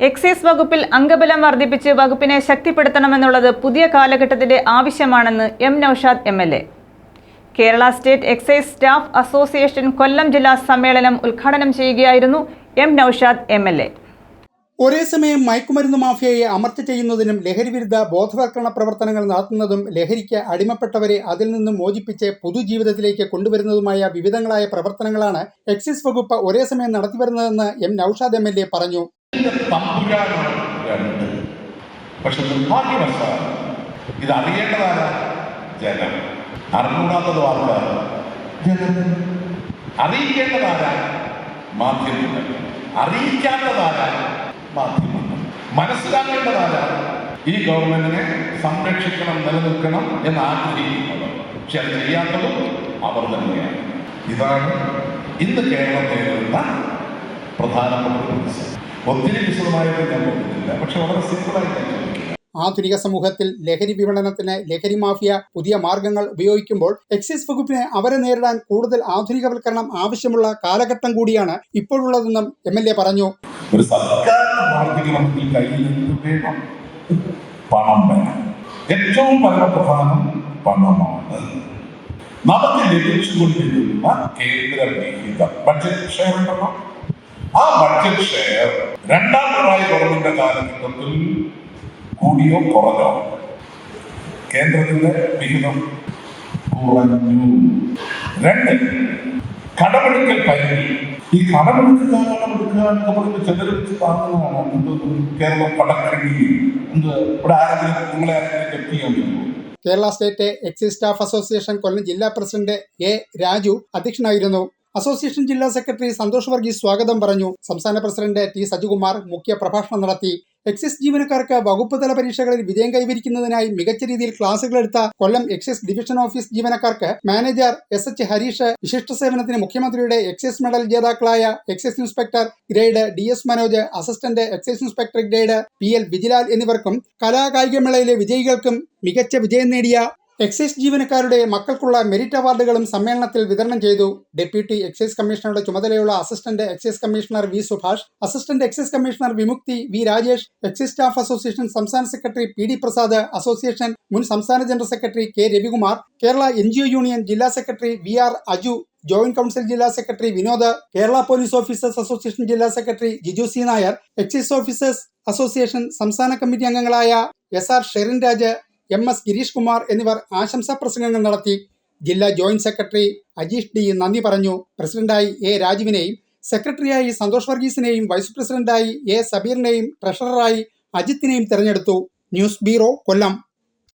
Excise വകുപ്പിൽ അംഗബലം വർദ്ധിപ്പിച്ച് വകുപ്പിനെ ശക്തിപ്പെടുത്തണമെന്നുള്ളത് പുതിയ കാലഘട്ടത്തിന്റെ ആവശ്യമാണെന്ന് M Naushad M L A. Kerala state excise staff association Kollam ജില്ലാ സമ്മേളനം ഉദ്ഘാടനം ചെയ്യുകയായിരുന്നു M Naushad M L A. ഒരേ സമയം മയക്കുമരുന്ന് മാഫിയയെ അമർച്ച ചെയ്യുന്നതിനും ലഹരിവിരുദ്ധ ബോധവൽക്കരണ പ്രവർത്തനങ്ങൾ നടത്തുന്നതും ലഹരിക്ക് അടിമപ്പെട്ടവരെ അതിൽ നിന്നും മോചിപ്പിച്ച് പൊതുജീവിതത്തിലേക്ക് കൊണ്ടുവരുന്നതുമായ വിവിധങ്ങളായ പ്രവർത്തനങ്ങളാണ് എക്സൈസ് വകുപ്പ് ഒരേ സമയം നടത്തിവരുന്നതെന്ന് M Naushad M L A പറഞ്ഞു. തമ്പുരാനാണ് പക്ഷെ നിർഭാഗ്യവശാൽ ഇത് അറിയേണ്ടതാണ് ജനം. അറിഞ്ഞൂടാത്തത് ആർക്കാണ് ജനം. മാധ്യമങ്ങൾ. അറിയിക്കാത്തതാരാ മാധ്യമങ്ങൾ. മനസ്സിലാക്കേണ്ടതാരാ ഈ ഗവൺമെന്റിനെ സംരക്ഷിക്കണം നിലനിൽക്കണം എന്ന് ആഗ്രഹിക്കുന്നത് പക്ഷെ അത് ചെയ്യാത്തതും അവർ തന്നെയാണ്. ഇതാണ് ഇന്ന് കേരളം നേരിടുന്ന പ്രധാനപ്പെട്ട. ഒത്തിരി വിശദമായിട്ട് ഞാൻ പോകുന്നില്ല പക്ഷെ വളരെ ഞാൻ ചോദിക്കുക ആധുനിക സമൂഹത്തിൽ ലഹരി വിപണനത്തിന് ലഹരി മാഫിയ പുതിയ മാർഗങ്ങൾ ഉപയോഗിക്കുമ്പോൾ എക്സൈസ് വകുപ്പിനെ അവരെ നേരിടാൻ കൂടുതൽ ആധുനികവൽക്കരണം ആവശ്യമുള്ള കാലഘട്ടം കൂടിയാണ് ഇപ്പോഴുള്ളതെന്നും എം എൽ എ പറഞ്ഞു. ഒരു സർക്കാർ പ്രവർത്തിക്കണമെങ്കിൽ കയ്യിൽ വേണം പണം വേണം ഏറ്റവും പരമപ്രധാനം പണമാണ്. നമുക്ക് ലഭിച്ചുകൊണ്ടിരുന്ന കേന്ദ്ര വിഹിതം ബഡ്ജറ്റ് ഷെയർ ഉണ്ടല്ലോ. ആ ബഡ്ജറ്റ് ഷെയർ രണ്ടാം പിണറായി ഗവൺമെന്റ് കാലഘട്ടത്തിൽ കൂടിയോ കുറഞ്ഞോ കേന്ദ്രത്തിന്റെ വിഹിതം കുറഞ്ഞു. രണ്ട് കടമെടുക്കൽ പരിധി. ഈ കടമെടുക്കുക കടമെടുക്കുക എന്നൊക്കെ പറഞ്ഞ് ചിലർ വെച്ച് താങ്ങുന്നതാണ്. എന്ത് കേരളം കടക്കരങ്ങി എന്ത് ഇവിടെ ആരെങ്കിലും നിങ്ങളെ ആരെങ്കിലും ജപ്തി Kerala state excise staff association Kollam ജില്ലാ പ്രസിഡന്റ് എ രാജു അധ്യക്ഷനായിരുന്നു. അസോസിയേഷൻ ജില്ലാ സെക്രട്ടറി സന്തോഷ് വർഗീസ് സ്വാഗതം പറഞ്ഞു. സംസ്ഥാന പ്രസിഡന്റ് ടി സജികുമാർ മുഖ്യ പ്രഭാഷണം നടത്തി. എക്സൈസ് ജീവനക്കാർക്ക് വകുപ്പ് തല പരീക്ഷകളിൽ വിജയം കൈവരിക്കുന്നതിനായി മികച്ച രീതിയിൽ ക്ലാസുകൾ എടുത്ത കൊല്ലം എക്സൈസ് ഡിവിഷൻ ഓഫീസ് ജീവനക്കാർക്ക് മാനേജർ എസ് എച്ച് ഹരീഷ് വിശിഷ്ട സേവനത്തിന് മുഖ്യമന്ത്രിയുടെ എക്സൈസ് മെഡൽ ജേതാക്കളായ excise inspector grade D S Manoj assistant excise inspector grade P L Vijilal എന്നിവർക്കും കലാകായികമേളയിലെ വിജയികൾക്കും മികച്ച വിജയം നേടിയ എക്സൈസ് ജീവനക്കാരുടെ മക്കൾക്കുള്ള മെരിറ്റ് അവാർഡുകളും സമ്മേളനത്തിൽ വിതരണം ചെയ്തു ഡെപ്യൂട്ടി എക്സൈസ് കമ്മീഷണറുടെ ചുമതലയുള്ള assistant excise commissioner V Subhash assistant excise commissioner Vimukthi V Rajesh excise staff association സംസ്ഥാന secretary P D Prasad association മുൻ സംസ്ഥാന general secretary K Ravikumar Kerala N union ജില്ലാ secretary V R Aju joint council ജില്ലാ secretary Vinod Kerala police officers association ജില്ലാ secretary Jiju C Nair excise officers association സംസ്ഥാന committee അംഗങ്ങളായ S R Sherin Raj M S Girish Kumar എന്നിവർ ആശംസാ പ്രസംഗങ്ങൾ നടത്തി ജില്ലാ ജോയിന്റ് സെക്രട്ടറി അജീഷ് ഡി നന്ദി പറഞ്ഞു. പ്രസിഡന്റായി എ രാജുവിനെയും സെക്രട്ടറിയായി സന്തോഷ് വർഗീസിനെയും വൈസ് പ്രസിഡന്റായി എ സബീറിനെയും ട്രഷററായി അജിത്തിനെയും തെരഞ്ഞെടുത്തു. News bureau Kollam.